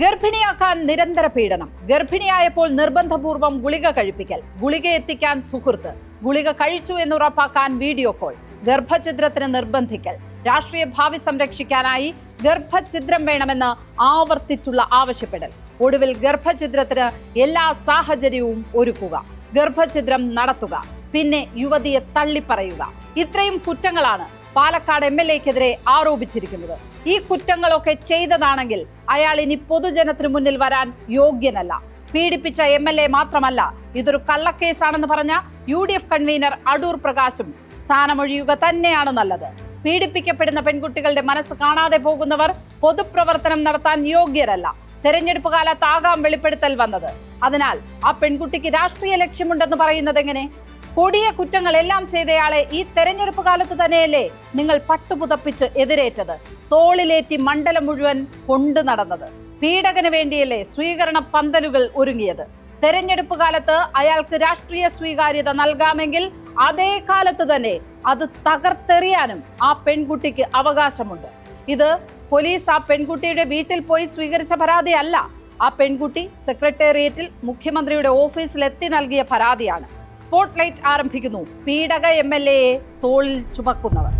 ഗർഭിണിയാക്കാൻ നിരന്തര പീഡനം. ഗർഭിണിയായപ്പോൾ നിർബന്ധപൂർവം ഗുളിക കഴിപ്പിക്കൽ. ഗുളിക എത്തിക്കാൻ സുഹൃത്ത്. ഗുളിക കഴിച്ചു എന്ന് ഉറപ്പാക്കാൻ വീഡിയോ കോൾ. ഗർഭഛിദ്രത്തിന് നിർബന്ധിക്കൽ. രാഷ്ട്രീയ ഭാവി സംരക്ഷിക്കാനായി ഗർഭഛിദ്രം വേണമെന്ന് ആവർത്തിച്ചുള്ള ആവശ്യപ്പെടൽ. ഒടുവിൽ ഗർഭഛിദ്രത്തിന് എല്ലാ സാഹചര്യവും ഒരുക്കുക. ഗർഭഛിദ്രം നടത്തുക. പിന്നെ യുവതിയെ തള്ളിപ്പറയുക. ഇത്രയും കുറ്റങ്ങളാണ് പാലക്കാട് എം എൽ എക്കെതിരെ ആരോപിച്ചിരിക്കുന്നത്. ഈ കുറ്റങ്ങളൊക്കെ ചെയ്തതാണെങ്കിൽ അയാൾ ഇനി പൊതുജനത്തിന് മുന്നിൽ വരാൻ യോഗ്യനല്ല. പീഡിപ്പിച്ച എം എൽ എ മാത്രമല്ല ഇതൊരു കള്ളക്കേസാണെന്ന് പറഞ്ഞ U D F convener Adoor പ്രകാശും സ്ഥാനമൊഴിയുക തന്നെയാണ് നല്ലത്. പീഡിപ്പിക്കപ്പെടുന്ന പെൺകുട്ടികളുടെ മനസ്സ് കാണാതെ പോകുന്നവർ പൊതുപ്രവർത്തനം നടത്താൻ യോഗ്യരല്ല. തെരഞ്ഞെടുപ്പ് കാലത്താകാം വെളിപ്പെടുത്തൽ വന്നത്. അതിനാൽ ആ പെൺകുട്ടിക്ക് രാഷ്ട്രീയ ലക്ഷ്യമുണ്ടെന്ന് പറയുന്നത് എങ്ങനെ? കൊടിയ കുറ്റങ്ങളെല്ലാം ചെയ്തയാളെ ഈ തെരഞ്ഞെടുപ്പ് കാലത്ത് തന്നെയല്ലേ നിങ്ങൾ പട്ടുപുതപ്പിച്ച് എതിരേറ്റത്. തോളിലേറ്റി മണ്ഡലം മുഴുവൻ കൊണ്ടു നടന്നത്. പീഡകന് വേണ്ടിയല്ലേ സ്വീകരണ പന്തലുകൾ ഒരുങ്ങിയത്. തെരഞ്ഞെടുപ്പ് കാലത്ത് അയാൾക്ക് രാഷ്ട്രീയ സ്വീകാര്യത നൽകാമെങ്കിൽ അതേ കാലത്ത് തന്നെ അത് തകർത്തെറിയാനും ആ പെൺകുട്ടിക്ക് അവകാശമുണ്ട്. ഇത് പോലീസ് ആ പെൺകുട്ടിയുടെ വീട്ടിൽ പോയി സ്വീകരിച്ച പരാതിയല്ല. ആ പെൺകുട്ടി സെക്രട്ടേറിയറ്റിൽ മുഖ്യമന്ത്രിയുടെ ഓഫീസിൽ എത്തി നൽകിയ പരാതിയാണ്. സ്പോട്ട് ലൈറ്റ് ആരംഭിക്കുന്നു. പീഡക എം എൽ എയെ തോളിൽ ചുമക്കുന്നവർ.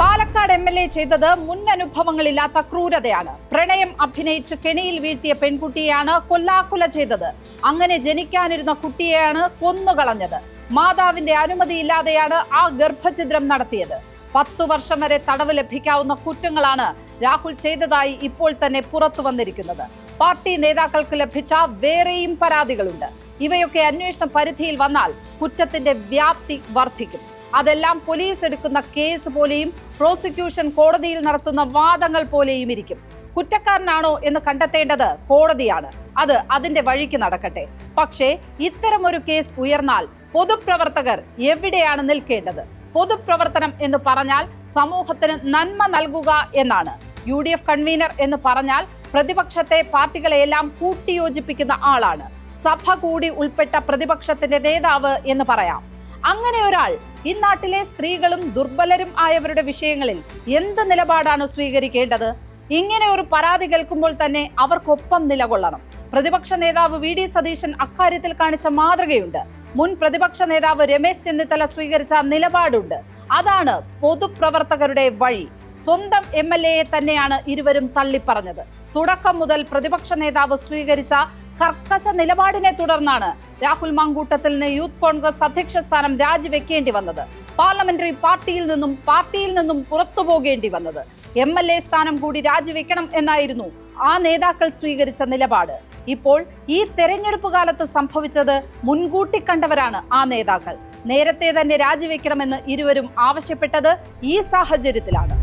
പാലക്കാട് എം എൽ എ ചെയ്തത് മുൻ അനുഭവങ്ങളില്ലാത്ത ക്രൂരതയാണ്. പ്രണയം അഭിനയിച്ച് കെണിയിൽ വീഴ്ത്തിയ പെൺകുട്ടിയെയാണ് കൊല്ലാക്കുല ചെയ്തത്. അങ്ങനെ ജനിക്കാനിരുന്ന കുട്ടിയെയാണ് കൊന്നുകളഞ്ഞത്. മാതാവിന്റെ അനുമതിയില്ലാതെയാണ് ആ ഗർഭഛിദ്രം നടത്തിയത്. പത്തു വർഷം വരെ തടവ് ലഭിക്കാവുന്ന കുറ്റങ്ങളാണ് രാഹുൽ ചെയ്തതായി ഇപ്പോൾ തന്നെ പുറത്തു വന്നിരിക്കുന്നത്. പാർട്ടി നേതാക്കൾക്ക് ലഭിച്ച വേറെയും പരാതികളുണ്ട്. ഇവയൊക്കെ അന്വേഷണ പരിധിയിൽ വന്നാൽ കുറ്റത്തിന്റെ വ്യാപ്തി വർദ്ധിക്കും. അതെല്ലാം പോലീസ് എടുക്കുന്ന കേസ് പോലെയും പ്രോസിക്യൂഷൻ കോടതിയിൽ നടത്തുന്ന വാദങ്ങൾ പോലെയും ഇരിക്കും. കുറ്റക്കാരനാണോ എന്ന് കണ്ടെത്തേണ്ടത് കോടതിയാണ്. അത് അതിന്റെ വഴിക്ക് നടക്കട്ടെ. പക്ഷേ ഇത്തരമൊരു കേസ് ഉയർന്നാൽ പൊതുപ്രവർത്തകർ എവിടെയാണ് നിൽക്കേണ്ടത്? പൊതുപ്രവർത്തനം എന്ന് പറഞ്ഞാൽ സമൂഹത്തിന് നന്മ നൽകുക എന്നാണ്. യു ഡി എഫ് കൺവീനർ എന്ന് പറഞ്ഞാൽ പ്രതിപക്ഷത്തെ പാർട്ടികളെയെല്ലാം കൂട്ടിയോജിപ്പിക്കുന്ന ആളാണ്. സഭ കൂടി ഉൾപ്പെട്ട പ്രതിപക്ഷത്തിന്റെ നേതാവ് എന്ന് പറയാം. അങ്ങനെ ഒരാൾ ഇന്നാട്ടിലെ സ്ത്രീകളും ദുർബലരും ആയവരുടെ വിഷയങ്ങളിൽ എന്ത് നിലപാടാണ് സ്വീകരിക്കേണ്ടത്? ഇങ്ങനെ ഒരു പരാതി കേൾക്കുമ്പോൾ തന്നെ അവർക്കൊപ്പം നിലകൊള്ളണം. പ്രതിപക്ഷ നേതാവ് വി. ഡി. സതീശൻ അക്കാര്യത്തിൽ കാണിച്ച മാതൃകയുണ്ട്. മുൻ പ്രതിപക്ഷ നേതാവ് രമേശ് ചെന്നിത്തല സ്വീകരിച്ച നിലപാടുണ്ട്. അതാണ് പൊതുപ്രവർത്തകരുടെ വഴി. സ്വന്തം എം. എൽ. എയെ തന്നെയാണ് ഇരുവരും തള്ളിപ്പറഞ്ഞത്. തുടക്കം മുതൽ പ്രതിപക്ഷ നേതാവ് സ്വീകരിച്ച കർക്കശ നിലപാടിനെ തുടർന്നാണ് രാഹുൽ മാങ്കൂട്ടത്തിന് യൂത്ത് കോൺഗ്രസ് അധ്യക്ഷ സ്ഥാനം രാജിവെക്കേണ്ടി വന്നത്. പാർലമെന്ററി പാർട്ടിയിൽ നിന്നും പാർട്ടിയിൽ നിന്നും പുറത്തു പോകേണ്ടി വന്നത്. എം എൽ എ സ്ഥാനം കൂടി രാജിവെക്കണം എന്നായിരുന്നു ആ നേതാക്കൾ സ്വീകരിച്ച നിലപാട്. ഇപ്പോൾ ഈ തെരഞ്ഞെടുപ്പ് കാലത്ത് സംഭവിച്ചത് മുൻകൂട്ടി കണ്ടവരാണ് ആ നേതാക്കൾ. നേരത്തെ തന്നെ രാജിവെക്കണമെന്ന് ഇരുവരും ആവശ്യപ്പെട്ടത് ഈ സാഹചര്യത്തിലാണ്.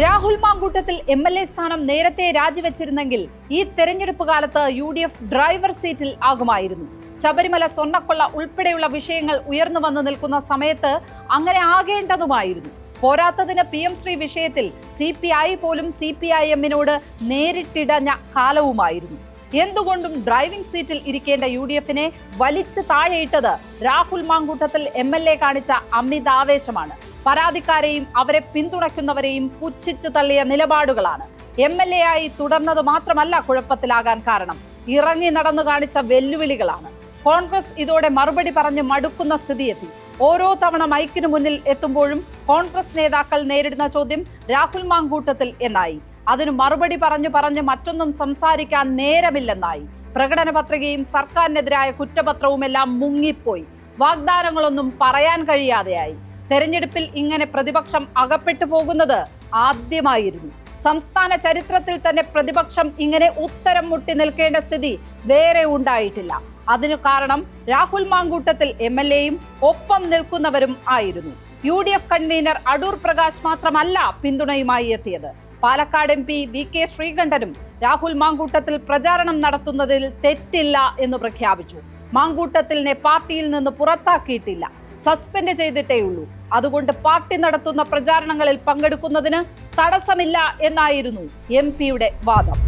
Rahul Mamkootathil M L A സ്ഥാനം നേരത്തെ രാജിവെച്ചിരുന്നെങ്കിൽ ഈ തെരഞ്ഞെടുപ്പ് കാലത്ത് യു ഡി എഫ് ഡ്രൈവർ സീറ്റിൽ ആകുമായിരുന്നു. ശബരിമല സ്വർണക്കൊള്ള ഉൾപ്പെടെയുള്ള വിഷയങ്ങൾ ഉയർന്നു വന്നു നിൽക്കുന്ന സമയത്ത് അങ്ങനെ ആകേണ്ടതുമായിരുന്നു. പോരാത്തതിന് പി എം ശ്രീ വിഷയത്തിൽ സി പി ഐ പോലും സി പി ഐ എമ്മിനോട് നേരിട്ടിടഞ്ഞ കാലവുമായിരുന്നു. എന്തുകൊണ്ടും ഡ്രൈവിംഗ് സീറ്റിൽ ഇരിക്കേണ്ട യു ഡി എഫിനെ വലിച്ചു താഴെയിട്ടത് Rahul Mamkootathil M L A കാണിച്ച അമിതാവേശമാണ്. പരാതിക്കാരെയും അവരെ പിന്തുണയ്ക്കുന്നവരെയും പുച്ഛിച്ചു തള്ളിയ നിലപാടുകളാണ്. എം എൽ എ ആയി തുടർന്നത് മാത്രമല്ല കുഴപ്പത്തിലാകാൻ കാരണം. ഇറങ്ങി നടന്നു കാണിച്ച വെല്ലുവിളികളാണ്. കോൺഗ്രസ് ഇതോടെ മറുപടി പറഞ്ഞ് മടുക്കുന്ന സ്ഥിതിയെത്തി. ഓരോ തവണ മൈക്കിനു മുന്നിൽ എത്തുമ്പോഴും കോൺഗ്രസ് നേതാക്കൾ നേരിടുന്ന ചോദ്യം രാഹുൽ മാങ്കൂട്ടത്തിൽ എന്നായി. അതിന് മറുപടി പറഞ്ഞു പറഞ്ഞ് മറ്റൊന്നും സംസാരിക്കാൻ നേരമില്ലെന്നായി. പ്രകടന പത്രികയും സർക്കാരിനെതിരായ കുറ്റപത്രവുമെല്ലാം മുങ്ങിപ്പോയി. വാഗ്ദാനങ്ങളൊന്നും പറയാൻ കഴിയാതെയായി. തെരഞ്ഞെടുപ്പിൽ ഇങ്ങനെ പ്രതിപക്ഷം അകപ്പെട്ടു പോകുന്നത് ആദ്യമായിരുന്നു. സംസ്ഥാന ചരിത്രത്തിൽ തന്നെ പ്രതിപക്ഷം ഇങ്ങനെ ഉത്തരം മുട്ടി നിൽക്കേണ്ട സ്ഥിതി വേറെ ഉണ്ടായിട്ടില്ല. അതിനു കാരണം രാഹുൽ മാങ്കൂട്ടത്തിൽ എം എൽ എയും ഒപ്പം നിൽക്കുന്നവരും ആയിരുന്നു. U D F convener Adoor Prakash മാത്രമല്ല പിന്തുണയുമായി എത്തിയത്. Palakkad M P V K ശ്രീകണ്ഠനും Rahul Mamkootathil പ്രചാരണം നടത്തുന്നതിൽ തെറ്റില്ല എന്ന് പ്രഖ്യാപിച്ചു. മാങ്കൂട്ടത്തിലിനെ പാർട്ടിയിൽ നിന്ന് പുറത്താക്കിയിട്ടില്ല. സസ്പെൻഡ് ചെയ്തിട്ടേ ഉള്ളൂ. അതുകൊണ്ട് പാർട്ടി നടത്തുന്ന പ്രചാരണങ്ങളിൽ പങ്കെടുക്കുന്നതിന് തടസ്സമില്ല എന്നായിരുന്നു എം പിയുടെ വാദം.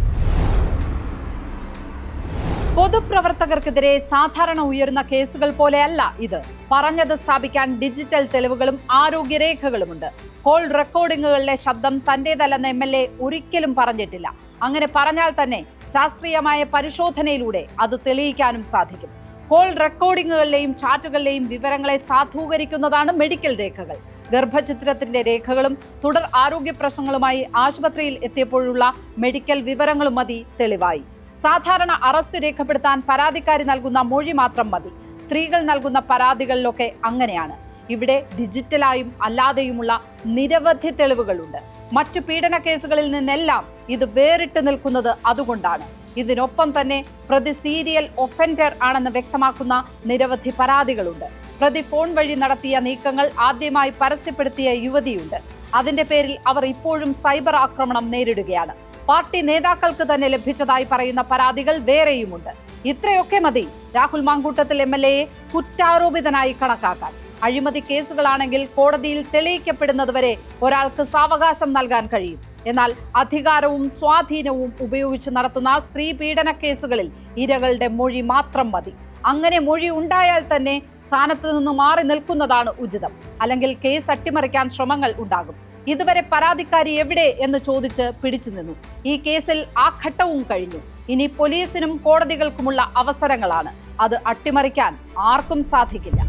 പൊതുപ്രവർത്തകർക്കെതിരെ സാധാരണ ഉയരുന്ന കേസുകൾ പോലെയല്ല ഇത്. പറഞ്ഞത് സ്ഥാപിക്കാൻ ഡിജിറ്റൽ തെളിവുകളും ആരോഗ്യരേഖകളുമുണ്ട്. കോൾ റെക്കോർഡിംഗുകളിലെ ശബ്ദം തന്റേതല്ലെന്ന് എം എൽ എ ഒരിക്കലും പറഞ്ഞിട്ടില്ല. അങ്ങനെ പറഞ്ഞാൽ തന്നെ ശാസ്ത്രീയമായ പരിശോധനയിലൂടെ അത് തെളിയിക്കാനും സാധിക്കും. കോൾ റെക്കോർഡിങ്ങുകളിലെയും ചാറ്റുകളിലെയും വിവരങ്ങളെ സാധൂകരിക്കുന്നതാണ് മെഡിക്കൽ രേഖകൾ. ഗർഭചിത്രത്തിന്റെ രേഖകളും തുടർ ആരോഗ്യ പ്രശ്നങ്ങളുമായി ആശുപത്രിയിൽ എത്തിയപ്പോഴുള്ള മെഡിക്കൽ വിവരങ്ങളും മതി തെളിവായി. സാധാരണ അറസ്റ്റ് രേഖപ്പെടുത്താൻ പരാതിക്കാരി നൽകുന്ന മൊഴി മാത്രം മതി. സ്ത്രീകൾ നൽകുന്ന പരാതികളിലൊക്കെ അങ്ങനെയാണ്. ഇവിടെ ഡിജിറ്റലായും അല്ലാതെയുമുള്ള നിരവധി തെളിവുകളുണ്ട്. മറ്റു പീഡന കേസുകളിൽ നിന്നെല്ലാം ഇത് വേറിട്ട് നിൽക്കുന്നത് അതുകൊണ്ടാണ്. ഇതിനൊപ്പം തന്നെ പ്രതി സീരിയൽ ഒഫൻഡർ ആണെന്ന് വ്യക്തമാക്കുന്ന നിരവധി പരാതികളുണ്ട്. പ്രതി ഫോൺ വഴി നടത്തിയ നീക്കങ്ങൾ ആദ്യമായി പരസ്യപ്പെടുത്തിയ യുവതിയുണ്ട്. അതിന്റെ പേരിൽ അവർ ഇപ്പോഴും സൈബർ ആക്രമണം നേരിടുകയാണ്. പാർട്ടി നേതാക്കൾക്ക് തന്നെ ലഭിച്ചതായി പറയുന്ന പരാതികൾ വേറെയുമുണ്ട്. ഇത്രയൊക്കെ മതി. രാഹുൽ മാങ്കൂട്ടത്തിൽ എം എൽ എയെ കുറ്റാരോപിതനായി കണക്കാക്കാൻ. അഴിമതി കേസുകളാണെങ്കിൽ കോടതിയിൽ തെളിയിക്കപ്പെടുന്നതുവരെ ഒരാൾക്ക് സാവകാശം നൽകാൻ കഴിയും. എന്നാൽ അധികാരവും സ്വാധീനവും ഉപയോഗിച്ച് നടത്തുന്ന സ്ത്രീ പീഡന കേസുകളിൽ ഇരകളുടെ മൊഴി മാത്രം മതി. അങ്ങനെ മൊഴി ഉണ്ടായാൽ തന്നെ സ്ഥാനത്ത് നിന്ന് മാറി നിൽക്കുന്നതാണ് ഉചിതം. അല്ലെങ്കിൽ കേസ് അട്ടിമറിക്കാൻ ശ്രമങ്ങൾ ഉണ്ടാകും. ഇതുവരെ പരാതിക്കാരി എവിടെ എന്ന് ചോദിച്ച് പിടിച്ചു നിന്നു. ഈ കേസിൽ ആ ഘട്ടവും കഴിഞ്ഞു. ഇനി പോലീസിനും കോടതികൾക്കുമുള്ള അവസരങ്ങളാണ്. അത് അട്ടിമറിക്കാൻ ആർക്കും സാധിക്കില്ല.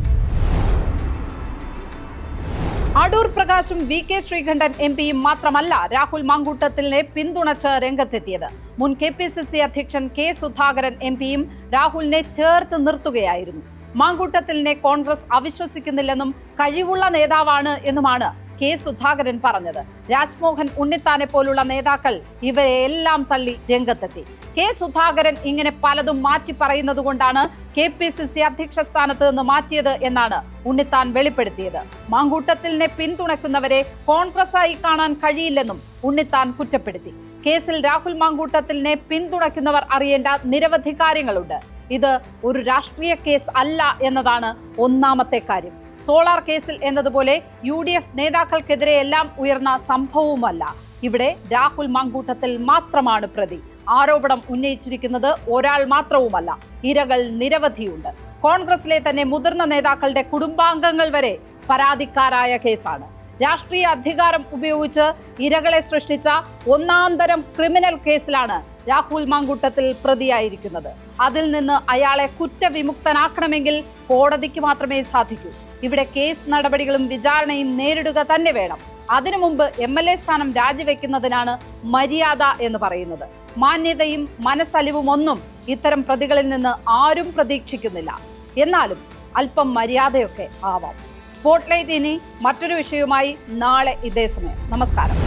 അടൂർ പ്രകാശും വി കെ ശ്രീകണ്ഠൻ എം പിയും മാത്രമല്ല രാഹുൽ മങ്കൂട്ടത്തിലിനെ പിന്തുണച്ച് രംഗത്തെത്തിയത്. മുൻ കെ പി സി സി അധ്യക്ഷൻ കെ സുധാകരൻ എം പിയും രാഹുലിനെ ചേർത്ത് നിർത്തുകയായിരുന്നു. മാങ്കൂട്ടത്തിലിനെ കോൺഗ്രസ് അവിശ്വസിക്കുന്നില്ലെന്നും കഴിവുള്ള നേതാവാണ് എന്നുമാണ് കെ സുധാകരൻ പറഞ്ഞത്. രാജ്മോഹൻ ഉണ്ണിത്താനെ പോലുള്ള നേതാക്കൾ ഇവരെ എല്ലാം തള്ളി രംഗത്തെത്തി. കെ സുധാകരൻ ഇങ്ങനെ പലതും മാറ്റി പറയുന്നത് കൊണ്ടാണ് കെ പി സി സി അധ്യക്ഷ സ്ഥാനത്ത് നിന്ന് മാറ്റിയത് എന്നാണ് ഉണ്ണിത്താൻ വെളിപ്പെടുത്തിയത്. മാങ്കൂട്ടത്തിലിനെ പിന്തുണയ്ക്കുന്നവരെ കോൺഗ്രസായി കാണാൻ കഴിയില്ലെന്നും ഉണ്ണിത്താൻ കുറ്റപ്പെടുത്തി. കേസിൽ രാഹുൽ മാങ്കൂട്ടത്തിലിനെ പിന്തുണയ്ക്കുന്നവർ അറിയേണ്ട നിരവധി കാര്യങ്ങളുണ്ട്. ഇത് ഒരു രാഷ്ട്രീയ കേസ് അല്ല എന്നതാണ് ഒന്നാമത്തെ കാര്യം. സോളാർ കേസിൽ എന്നതുപോലെ യു ഡി എഫ് നേതാക്കൾക്കെതിരെ എല്ലാം ഉയർന്ന സംഭവവുമല്ല. ഇവിടെ രാഹുൽ മാങ്കൂട്ടത്തിൽ മാത്രമാണ് പ്രതി. ആരോപണം ഉന്നയിച്ചിരിക്കുന്നത് ഒരാൾ മാത്രവുമല്ല. ഇരകൾ നിരവധിയുണ്ട്. കോൺഗ്രസിലെ തന്നെ മുതിർന്ന നേതാക്കളുടെ കുടുംബാംഗങ്ങൾ വരെ പരാതിക്കാരായ കേസാണ്. രാഷ്ട്രീയ അധികാരം ഉപയോഗിച്ച് ഇരകളെ സൃഷ്ടിച്ച ഒന്നാന്തരം ക്രിമിനൽ കേസിലാണ് രാഹുൽ മാങ്കൂട്ടത്തിൽ പ്രതിയായിരിക്കുന്നത്. അതിൽ നിന്ന് അയാളെ കുറ്റവിമുക്തനാക്കണമെങ്കിൽ കോടതിക്ക് മാത്രമേ സാധിക്കൂ. ഇവിടെ കേസ് നടപടികളും വിചാരണയും നേരിടുക തന്നെ വേണം. അതിനു മുമ്പ് എം എൽ എ സ്ഥാനം രാജിവെക്കുന്നതിനാണ് മര്യാദ എന്ന് പറയുന്നത്. മാന്യതയും മനസ്സലിവും ഒന്നും ഇത്തരം പ്രതികളിൽ നിന്ന് ആരും പ്രതീക്ഷിക്കുന്നില്ല. എന്നാലും അല്പം മര്യാദയൊക്കെ ആവാം. സ്പോട്ട്ലൈറ്റ് ഇനി മറ്റൊരു വിഷയവുമായി നാളെ ഇതേ സമയം. നമസ്കാരം.